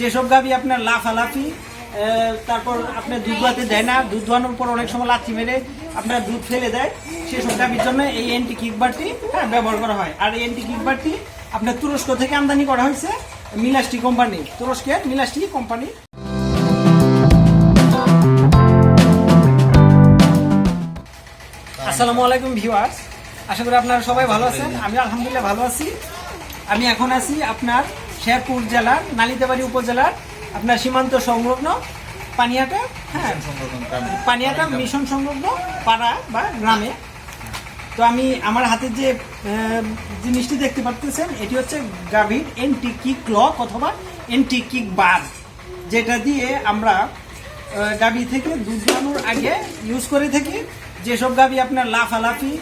যেসব গাভি আপনার লাফালাফি তারপর আপনার দুধ দোয়াতে দেয় না, দুধ দোয়ানোর পর অনেক সময় লাচ্ছি মেরে আপনার দুধ ফেলে দেয়, সেসব গাভির জন্য এই অ্যান্টি কিকবারটি হ্যাঁ ব্যবহার করা হয়। আর এই অ্যান্টি কিকবারটি আপনার তুরস্ক থেকে আমদানি করা হয়েছে মিলাস্টি কোম্পানি, তুরস্কের মিলাস্টি কোম্পানি। আসসালামু আলাইকুম ভিউয়ার্স, আশা করি আপনারা সবাই ভালো আছেন। আমি আলহামদুলিল্লাহ ভালো আছি। আমি এখন আছি আপনার শেরপুর জেলার নালিতাবাড়ি উপজেলার আপনার সীমান্ত সংলগ্ন পানিয়াটা হ্যাঁ পানিয়াটা মিশন সংলগ্ন পাড়া বা গ্রামে। তো আমি আমার হাতে যে জিনিসটি দেখতে পাচ্ছেন এটি হচ্ছে গাভীর এন্টি কিক লক অথবা এন্টি কিক বার যেটা দিয়ে আমরা গাভী থেকে দুধ আগে ইউজ করে থাকি। যেসব গাভী আপনার লাফালাফি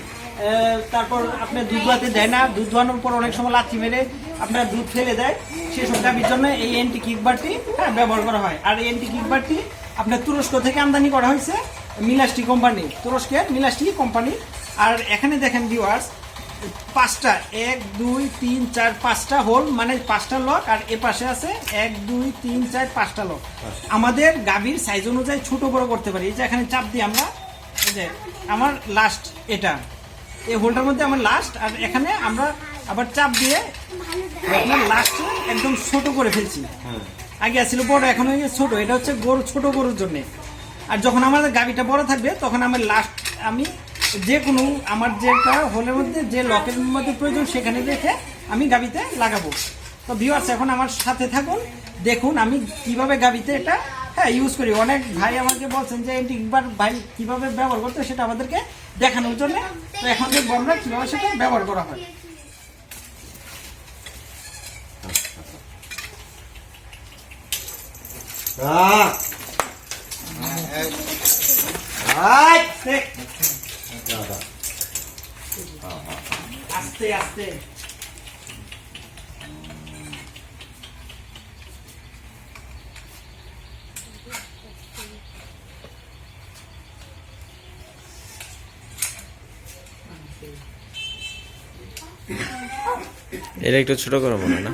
তারপর আপনার দুধ দোয়াতে দেয় না, দুধ দোয়ানোর পর অনেক সময় লাচ্ছি মেরে আপনার দুধ ফেলে দেয়। সেসব গাভীর জন্য এই অ্যান্টি কিকবারটি হ্যাঁ ব্যবহার করা হয়। আর অ্যান্টি কিকবারটি আপনার তুরস্ক থেকে আমদানি করা হয়েছে মিলাস্টি কোম্পানি, তুরস্কের মিলাস্টি কোম্পানি। আর এখানে দেখেন ভিউয়ার্স পাঁচটা, এক, দুই, তিন, চার, পাঁচটা হোল মানে পাঁচটা লক আর এ পাশে আছে এক, দুই, তিন, চার, পাঁচটা লক আমাদের গাভীর সাইজ অনুযায়ী ছোট বড় করতে পারি। এই যে এখানে চাপ দিই আমরা, এই যে আমার লাস্ট এটা। এই হোলটার মধ্যে আমার লাস্ট আর এখানে আমরা আবার চাপ দিয়ে আপনার লাস্ট একদম ছোট করে ফেলছি। আগে ছিল বড় এখন হয়ে গেছে ছোট এটা হচ্ছে গরু ছোট গরুর জন্য। আর যখন আমাদের গাড়িটা বড় থাকবে তখন আমার লাস্ট আমি যে কোনো আমার যেটা হোলের মধ্যে যে লকের মধ্যে প্রয়োজন সেখানে রেখে আমি গাবিতে লাগাবো। তো ভিউয়ার্স এখন আমার সাথে থাকুন দেখুন আমি কীভাবে গাবিতে এটা হ্যাঁ ইউজ করি। অনেক ভাই আমাকে বলছেন যে একবার ভাই কীভাবে ব্যবহার করতে সেটা আমাদেরকে দেখানোর জন্য তো এখন যে আমরা কীভাবে সেটা ব্যবহার করা হয় Ah! আস্তে আস্তে এটা একটু ছোট করে মনে না?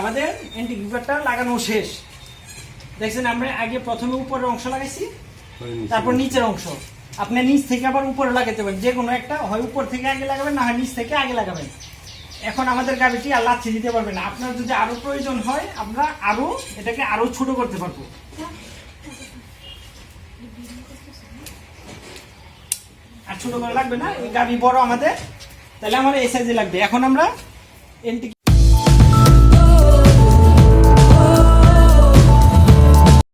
আমাদের লাগানো শেষ। দেখছেন, আমরা আগে প্রথমে উপরের অংশ লাগাইছি। তারপর নিচের অংশ। আপনি নিচ থেকে আবার উপরে লাগাতে পারেন। যে কোনো একটা হয় উপর থেকে আগে লাগাবেন, না হয় নিচ থেকে আগে লাগাবেন। এখন আমাদের গাড়িটি আর লাচ্ছি দিতে পারবেন না। আপনার যদি আরও প্রয়োজন হয়, আমরা আরও এটাকে আরও ছোট করতে পারব। আর ছোট করে লাগবে না, এই গাড়ি বড় আমাদের। তাহলে আমার এই সাইজে লাগবে। এখন আমরা এন্টি